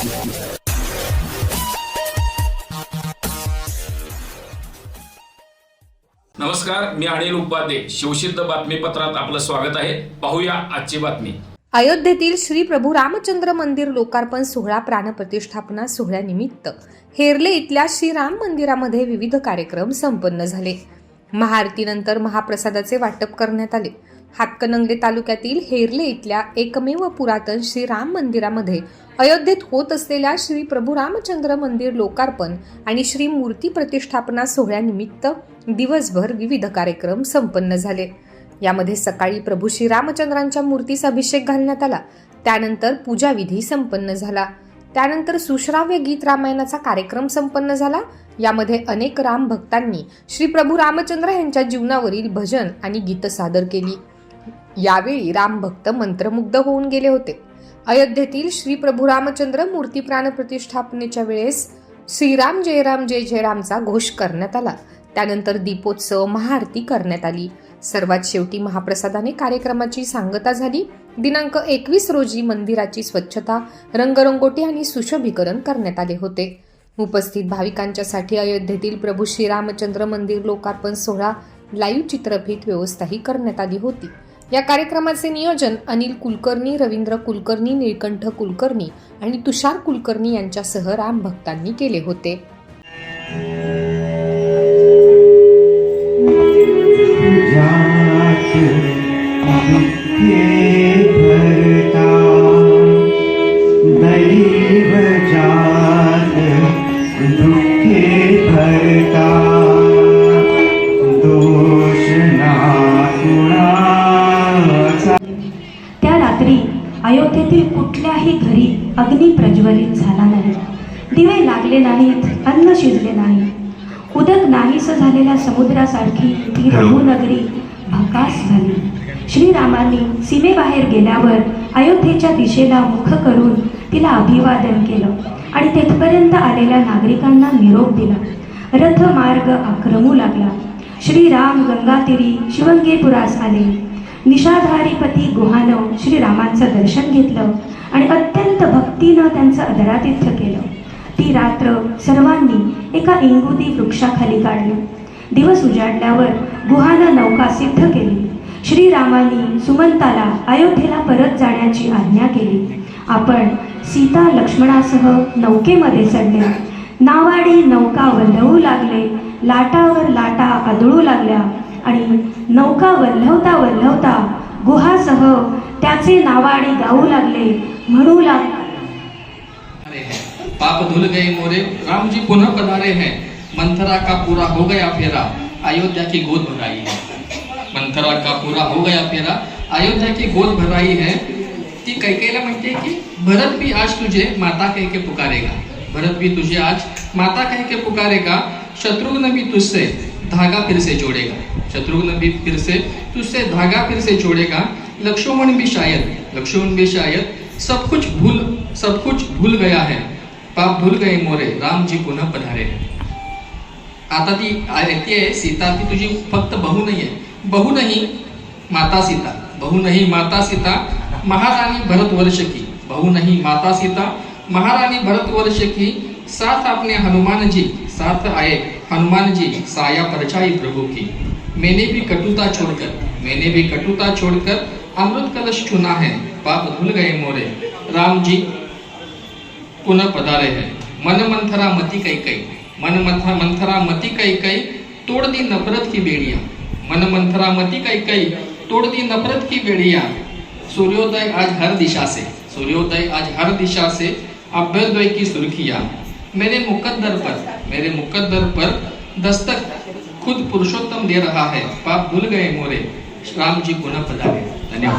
नमस्कार मी अनिल उपाध्ये. शिवसिद्ध बातमीपत्रात आपलं स्वागत आहे. पाहूया आजची बातमी. अयोध्येतील श्री प्रभू रामचंद्र मंदिर लोकार्पण सोहळा प्राणप्रतिष्ठापना सोहळ्यानिमित्त हेरले इथल्या श्रीराम मंदिरामध्ये विविध कार्यक्रम संपन्न झाले. महाआरतीनंतर महाप्रसादाचे वाटप करण्यात आले. हातकणंगले तालुक्यातील हेरले इथल्या एकमेव पुरातन श्रीराम मंदिरामध्ये अयोध्येत होत असलेल्या श्री प्रभू रामचंद्र मंदिर लोकार्पण आणि श्री मूर्ती प्रतिष्ठापना सोहळ्यानिमित्त दिवसभर विविध कार्यक्रम संपन्न झाले. यामध्ये सकाळी प्रभू श्रीरामचंद्रांच्या मूर्तीस अभिषेक घालण्यात आला. त्यानंतर पूजाविधी संपन्न झाला. त्यानंतर सुश्राव्य गीत रामायणाचा कार्यक्रम संपन्न झाला. यामध्ये अनेक राम भक्तांनी श्री प्रभू रामचंद्र यांच्या जीवनावरील भजन आणि गीत सादर केली. यावेळी रामभक्त मंत्रमुग्ध होऊन गेले होते. अयोध्येतील श्री प्रभू रामचंद्र मूर्ती प्राण प्रतिष्ठापनेच्या वेळेस श्रीराम जय राम जय जय रामचा घोष करण्यात आला. त्यानंतर दीपोत्सव महाआरती करण्यात आली. सर्वात शेवटी महाप्रसादाने कार्यक्रमाची सांगता झाली. दिनांक एकवीस रोजी मंदिराची स्वच्छता रंगरंगोटी आणि सुशोभीकरण करण्यात आले होते. उपस्थित भाविकांच्यासाठी अयोध्येतील प्रभू श्रीरामचंद्र मंदिर लोकार्पण सोहळा लाईव्ह चित्रफित व्यवस्थाही करण्यात आली होती. या कार्यक्रमाचे नियोजन अनिल कुलकर्णी रवींद्र कुलकर्णी निळकंठ कुलकर्णी आणि तुषार कुलकर्णी यांच्यासह राम भक्तांनी केले होते. अयोध्येतील कुठल्याही घरी अग्नी प्रज्वलित झाला नाही. दिवे लागले नाहीत अन्न शिजले नाही. उदक नाहीस झालेल्या समुद्रासारखी ती रघुनगरी भकास झाली. श्रीरामांनी सीमेबाहेर गेल्यावर अयोध्येच्या दिशेला मुख करून तिला अभिवादन केलं आणि तेथपर्यंत आलेल्या नागरिकांना निरोप दिला. रथ मार्ग आक्रमू लागला. श्रीराम गंगातीरी शिवंगेपुरास आले. निषाधारीपती गुहानं श्रीरामांचं दर्शन घेतलं आणि अत्यंत भक्तीनं त्यांचं अदरातिथ्य केलं. ती रात्र सर्वांनी एका इंगुदी वृक्षाखाली काढली. दिवस उजाडल्यावर गुहानं नौका सिद्ध केली. श्रीरामांनी सुमंताला अयोध्येला परत जाण्याची आज्ञा केली. आपण सीता लक्ष्मणासह नौकेमध्ये चढले. नावाडी नौका वल्हवू लागले लाटावर लाटा आदळू लागल्या. आणि नौका वल्हवता वल्हवता गुहासह त्याचे नावाडी गाऊ लागले म्हणू लागले. पाप धुल गए मोरे राम जी पुनः पधारे हैं। मंथरा का पूरा हो गया फेरा अयोध्या की गोद भराई है। मंथरा का पूरा हो गया फेरा अयोध्या की गोद भराई है। ती कैकेला म्हणते की भरत भी आज तुझे माता कह के पुकारेगा। भरत भी तुझे आज माता कह के पुकारेगा शत्रुघ्न भी तुझसे। धागा फिर से जोड़ेगा। शत्रुघ्न भी फिर से तुझसे धागा फिर से जोड़ेगा। लक्ष्मण भी शायद, लक्ष्मण भी शायद, सब कुछ भूल, सब कुछ भूल गया है। पाप भूल गए मोरे, राम जी पुन्हा पधारे। आता ती आहे सीता ती तुझी फक्त बहु नाही आहे बहु नाही, माता सीता। बहु नहीं, माता सीता, महारानी भरत वर्ष की। बहु नहीं, माता सीता, महारानी भरत वर्ष की। साथ अपने हनुमान जी, साथ आए। हनुमान जी साया परछाई प्रभु की। मैंने भी कटुता छोड़कर, मैंने भी कटुता छोड़कर अमृत कलश चुना है। पाप धुल गए मोरे। राम जी पुनः पधारे हैं। मन मंथरा मती कई कई, मन मंथरा मंथरा मती कई कई, तोड़ दी नफरत की बेड़िया। मन मंथरा मती कई कई, तोड़ दी नफरत की बेड़िया। सूर्योदय आज हर दिशा से, सूर्योदय आज हर दिशा से अभ्युदय की सुर्खियाँ। मेरे मुकद्दर पर मेरे मुकद्दर पर दस्तक खुद पुरुषोत्तम दे रहा है। पाप भूल गए मोरे राम जी पुनः पधारे। धन्यवाद।